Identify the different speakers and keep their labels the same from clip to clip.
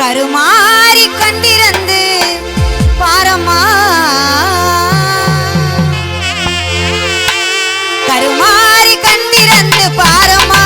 Speaker 1: கருமாறி கண்டிருந்து பாரமா கருமாறி கண்டிருந்து பாரமா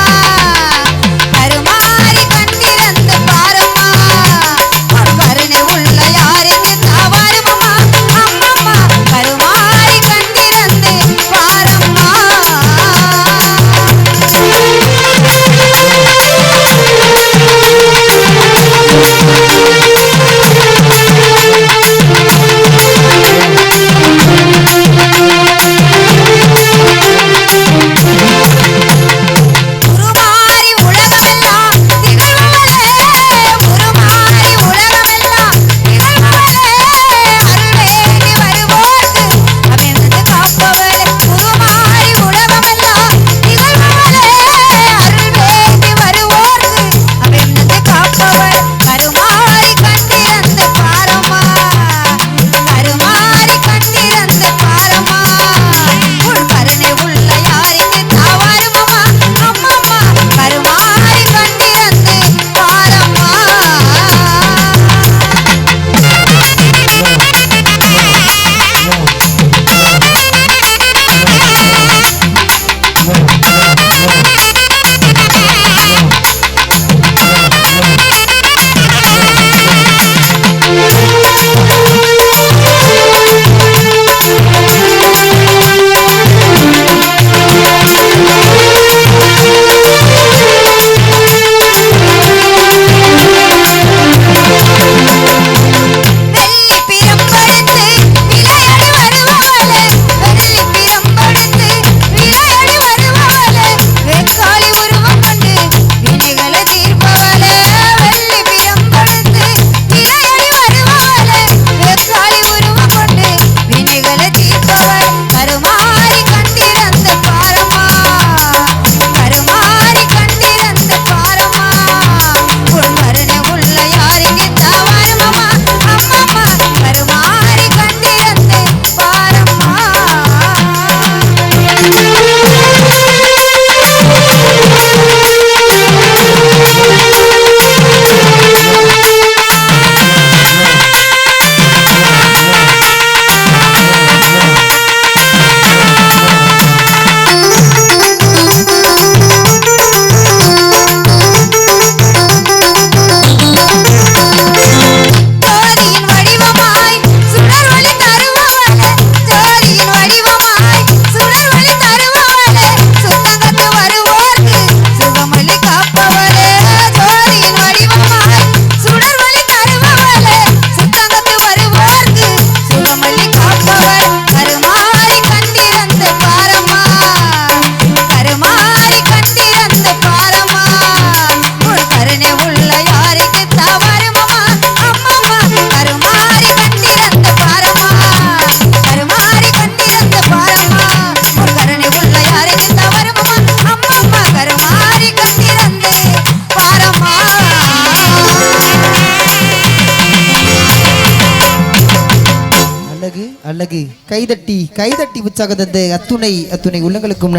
Speaker 2: அழகு அழகு. கைதட்டி கைதட்டி உற்சாக அத்துணை அத்துணை உள்ளங்களுக்கும்